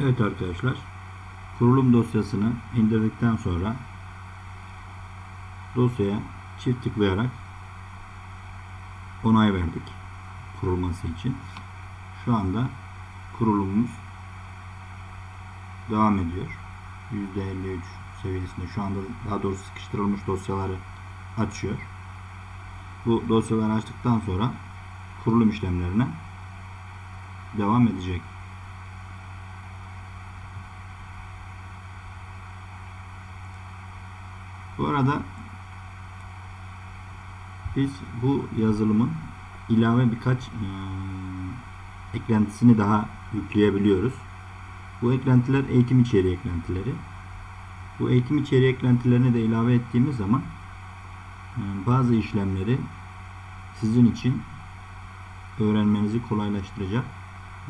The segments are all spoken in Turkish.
Evet arkadaşlar. Kurulum dosyasını indirdikten sonra dosyaya çift tıklayarak onay verdik. Kurulması için. Şu anda kurulumumuz devam ediyor. %53 seviyesinde. Şu anda daha doğrusu sıkıştırılmış dosyaları açıyor. Bu dosyaları açtıktan sonra kurulum işlemlerine devam edecek. Bu arada biz bu yazılımın ilave birkaç eee, eklentisini daha yükleyebiliyoruz. Bu eklentiler eğitim içeriği eklentileri. Bu eğitim içeriği eklentilerini de ilave ettiğimiz zaman eee, bazı işlemleri sizin için öğrenmenizi kolaylaştıracak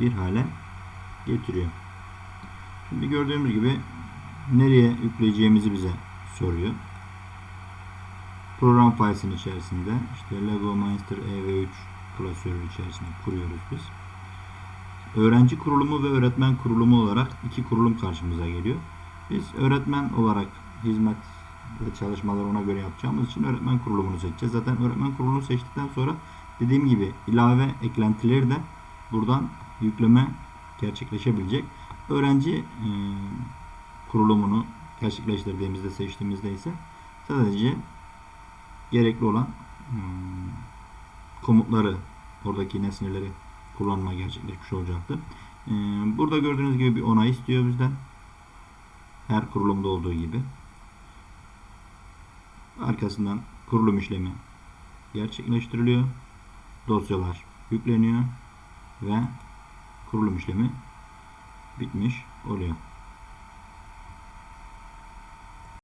bir hale getiriyor. Şimdi gördüğümüz gibi nereye yükleyeceğimizi bize soruyor. Program filesinin içerisinde işte Lego Monster EV3 klasörü içerisinde kuruyoruz biz. Öğrenci kurulumu ve öğretmen kurulumu olarak iki kurulum karşımıza geliyor. Biz öğretmen olarak hizmet ve çalışmaları ona göre yapacağımız için öğretmen kurulumunu seçeceğiz. Zaten öğretmen kurulumunu seçtikten sonra dediğim gibi ilave eklentileri de buradan yükleme gerçekleşebilecek. Öğrenci e, kurulumunu gerçekleştirdiğimizde seçtiğimizde ise sadece gerekli olan hmm, komutları oradaki nesneleri kullanma gerçekleşmiş olacaktır. Ee, Burada gördüğünüz gibi bir onay istiyor bizden. Her kurulumda olduğu gibi. Arkasından kurulum işlemi gerçekleştiriliyor. Dosyalar yükleniyor ve kurulum işlemi bitmiş oluyor.